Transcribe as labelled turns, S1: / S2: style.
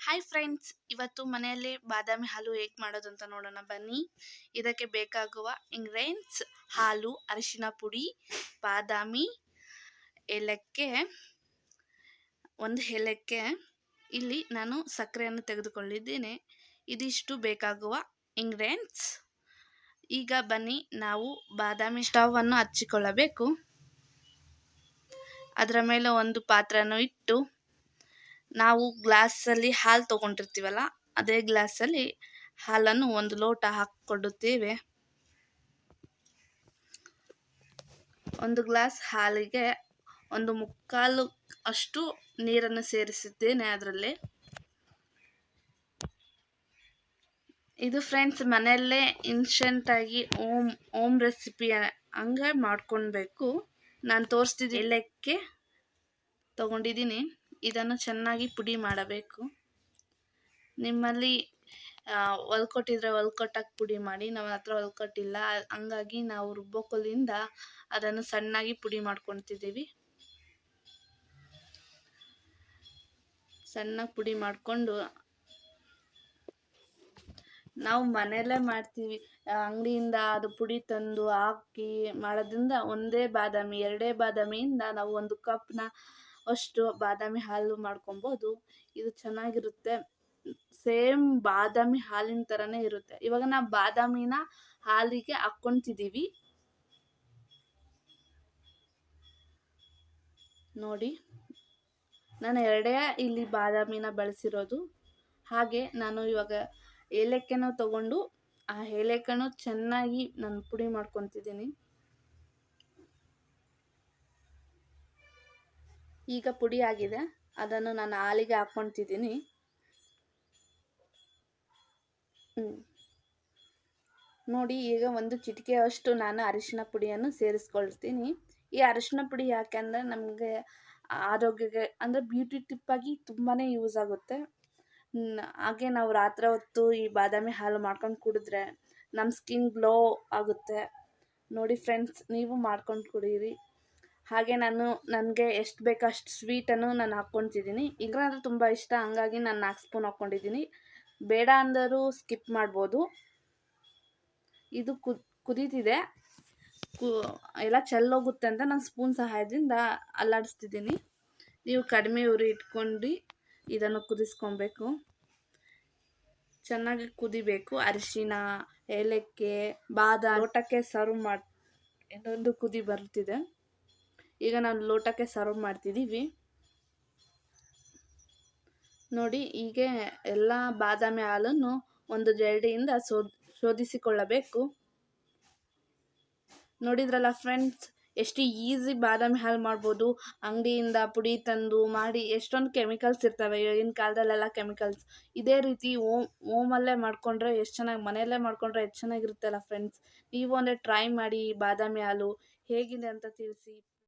S1: Hi friends ಇವತ್ತು ಮನೆಯಲ್ಲಿ ಬಾದಾಮಿ ಹಾಲು ಹೇಗೆ ಮಾಡೋದು ಅಂತ ನೋಡೋಣ. ಬನ್ನಿ. ಇದಕ್ಕೆ ಬೇಕಾಗುವ ಇಂಗ್ರೀಡಿಯೆಂಟ್ಸ್ ಹಾಲು, ಅರಿಶಿನ ಪುಡಿ, ಬಾದಾಮಿ, ಏಲಕ್ಕೆ, ಒಂದು ಏಲಕ್ಕೆ. ಇಲ್ಲಿ ನಾನು ಸಕ್ಕರೆಯನ್ನು ತೆಗೆದುಕೊಂಡಿದ್ದೇನೆ. ಇದಿಷ್ಟು ಬೇಕಾಗುವ ಇಂಗ್ರೀಡಿಯೆಂಟ್ಸ್ ಈಗ ಬನ್ನಿ, ನಾವು ಬಾದಾಮಿ ಸ್ಟವನ್ನು ಹಚ್ಚಿಕೊಳ್ಳಬೇಕು. ಅದರ ಮೇಲೆ ಒಂದು ಪಾತ್ರೆಯನ್ನು ಇಟ್ಟು ನಾವು ಗ್ಲಾಸಲ್ಲಿ ಹಾಲು ತೊಗೊಂಡಿರ್ತೀವಲ್ಲ, ಅದೇ ಗ್ಲಾಸಲ್ಲಿ ಹಾಲನ್ನು ಒಂದು ಲೋಟ ಹಾಕಿಕೊಡುತ್ತೇವೆ. ಒಂದು ಗ್ಲಾಸ್ ಹಾಲಿಗೆ ಒಂದು ಮುಕ್ಕಾಲು ಅಷ್ಟು ನೀರನ್ನು ಸೇರಿಸಿದ್ದೇನೆ ಅದರಲ್ಲಿ. ಇದು ಫ್ರೆಂಡ್ಸ್ ಮನೆಯಲ್ಲೇ ಇನ್ಸ್ಟೆಂಟಾಗಿ ಓಮ್ ಓಮ್ ರೆಸಿಪಿ ಹಂಗೆ ಮಾಡ್ಕೊಳ್ಬೇಕು. ನಾನು ತೋರಿಸ್ತಿದ್ದೆ ಎಲ್ಲಕ್ಕೆ ತೊಗೊಂಡಿದ್ದೀನಿ. ಇದನ್ನು ಚೆನ್ನಾಗಿ ಪುಡಿ ಮಾಡಬೇಕು. ನಿಮ್ಮಲ್ಲಿ ಒಲ್ಕೊಟ್ಟಿದ್ರೆ ಒಲ್ಕೊಟ್ಟಾಗಿ ಪುಡಿ ಮಾಡಿ, ನಮ್ಮ ಹತ್ರ ಒಲ್ಕೊಟ್ಟಿಲ್ಲ, ಹಂಗಾಗಿ ನಾವು ರುಬ್ಬೋಕಲ್ಲಿಂದ ಅದನ್ನು ಸಣ್ಣಾಗಿ ಪುಡಿ ಮಾಡ್ಕೊತಿದ್ದೀವಿ ಸಣ್ಣ ಪುಡಿ ಮಾಡಿಕೊಂಡು ನಾವು ಮನೆಯಲ್ಲೇ ಮಾಡ್ತೀವಿ. ಅಂಗಡಿಯಿಂದ ಅದು ಪುಡಿ ತಂದು ಹಾಕಿ ಮಾಡೋದ್ರಿಂದ ಒಂದೇ ಬಾದಾಮಿ, ಎರಡೇ ಬಾದಾಮಿಯಿಂದ ನಾವು ಒಂದು ಕಪ್ನ ಅಷ್ಟು ಬಾದಾಮಿ ಹಾಲು ಮಾಡ್ಕೊಬೋದು. ಇದು ಚೆನ್ನಾಗಿರುತ್ತೆ. ಸೇಮ್ ಬಾದಾಮಿ ಹಾಲಿನ ಥರನೇ ಇರುತ್ತೆ. ಇವಾಗ ನಾವು ಬಾದಾಮಿನ ಹಾಲಿಗೆ ಹಾಕ್ಕೊತಿದ್ದೀವಿ ನೋಡಿ. ನಾನು ಎರಡೇ ಇಲ್ಲಿ ಬಾದಾಮಿನ ಬಳಸಿರೋದು. ಹಾಗೆ ನಾನು ಇವಾಗ ಏಲಕ್ಕಿನ ತಗೊಂಡು, ಆ ಏಲಕ್ಕನ್ನು ಚೆನ್ನಾಗಿ ನಾನು ಪುಡಿ ಮಾಡ್ಕೊತಿದ್ದೀನಿ ಈಗ ಪುಡಿ ಆಗಿದೆ. ಅದನ್ನು ನಾನು ಹಾಲಿಗೆ ಹಾಕ್ಕೊತಿದ್ದೀನಿ ನೋಡಿ, ಈಗ ಒಂದು ಚಿಟಿಕೆಯಷ್ಟು ನಾನು ಅರಿಶಿನ ಪುಡಿಯನ್ನು ಸೇರಿಸ್ಕೊಳ್ತೀನಿ. ಈ ಅರಿಶಿನ ಪುಡಿ ಯಾಕೆಂದರೆ ನಮಗೆ ಆರೋಗ್ಯಕ್ಕೆ, ಅಂದರೆ ಬ್ಯೂಟಿ ಟಿಪ್ಪಾಗಿ ತುಂಬಾ ಯೂಸ್ ಆಗುತ್ತೆ. ಹಾಗೆ ನಾವು ರಾತ್ರಿ ಹೊತ್ತು ಈ ಬಾದಾಮಿ ಹಾಲು ಮಾಡ್ಕೊಂಡು ಕುಡಿದ್ರೆ ನಮ್ಮ ಸ್ಕಿನ್ ಗ್ಲೋ ಆಗುತ್ತೆ. ನೋಡಿ ಫ್ರೆಂಡ್ಸ್ ನೀವು ಮಾಡ್ಕೊಂಡು ಕುಡೀರಿ. ಹಾಗೆ ನಾನು, ನನಗೆ ಎಷ್ಟು ಬೇಕೋ ಅಷ್ಟು ಸ್ವೀಟನ್ನು ನಾನು ಹಾಕ್ಕೊತಿದ್ದೀನಿ. ಅಂದರೆ ತುಂಬ ಇಷ್ಟ, ಹಂಗಾಗಿ ನಾನು ನಾಲ್ಕು ಸ್ಪೂನ್ ಹಾಕ್ಕೊಂಡಿದ್ದೀನಿ. ಬೇಡ ಅಂದರೂ ಸ್ಕಿಪ್ ಮಾಡ್ಬೋದು. ಇದು ಕುದೀತಿದೆ. ಕು, ಎಲ್ಲ ಚೆಲ್ಲೋಗುತ್ತೆ ಅಂತ ನಾನು ಸ್ಪೂನ್ ಸಹಾಯದಿಂದ ಅಲ್ಲಾಡಿಸ್ತಿದ್ದೀನಿ. ನೀವು ಕಡಿಮೆ ಉರಿ ಇಟ್ಕೊಂಡು ಇದನ್ನು ಕುದಿಸ್ಕೊಬೇಕು. ಚೆನ್ನಾಗಿ ಕುದಿಬೇಕು. ಅರಿಶಿನ, ಏಲಕ್ಕಿ, ಬಾದಾಮಿ ಊಟಕ್ಕೆ ಸರ್ವ್ ಮಾಡಿ, ಇನ್ನೊಂದು ಕುದಿ ಬರ್ತಿದೆ ಈಗ ನಾವು ಲೋಟಕ್ಕೆ ಸರ್ವ್ ಮಾಡ್ತಿದ್ದೀವಿ. ನೋಡಿ, ಹೀಗೆ ಎಲ್ಲ ಬಾದಾಮಿ ಹಾಲನ್ನು ಒಂದು ಜರಡಿಯಿಂದ ಶೋ ಶೋಧಿಸಿಕೊಳ್ಳಬೇಕು. ನೋಡಿದ್ರಲ್ಲ ಫ್ರೆಂಡ್ಸ್ ಎಷ್ಟು ಈಸಿ ಬಾದಾಮಿ ಹಾಲು ಮಾಡ್ಬೋದು. ಅಂಗಡಿಯಿಂದ ಪುಡಿ ತಂದು ಮಾಡಿ ಎಷ್ಟೊಂದು ಕೆಮಿಕಲ್ಸ್ ಇರ್ತವೆ, ಈಗಿನ ಕಾಲದಲ್ಲೆಲ್ಲ ಕೆಮಿಕಲ್ಸ್ ಇದೇ ರೀತಿ ಓಮ್, ಓಮಲ್ಲೇ ಮಾಡಿಕೊಂಡ್ರೆ ಎಷ್ಟು ಚೆನ್ನಾಗಿ, ಮನೆಯಲ್ಲೇ ಮಾಡಿಕೊಂಡ್ರೆ ಎಷ್ಟು ಚೆನ್ನಾಗಿರುತ್ತಲ್ಲ ಫ್ರೆಂಡ್ಸ್ ನೀವು ಅಂದರೆ ಟ್ರೈ ಮಾಡಿ ಬಾದಾಮಿ ಹಾಲು. ಹೇಗಿದೆ ಅಂತ ತಿಳಿಸಿ.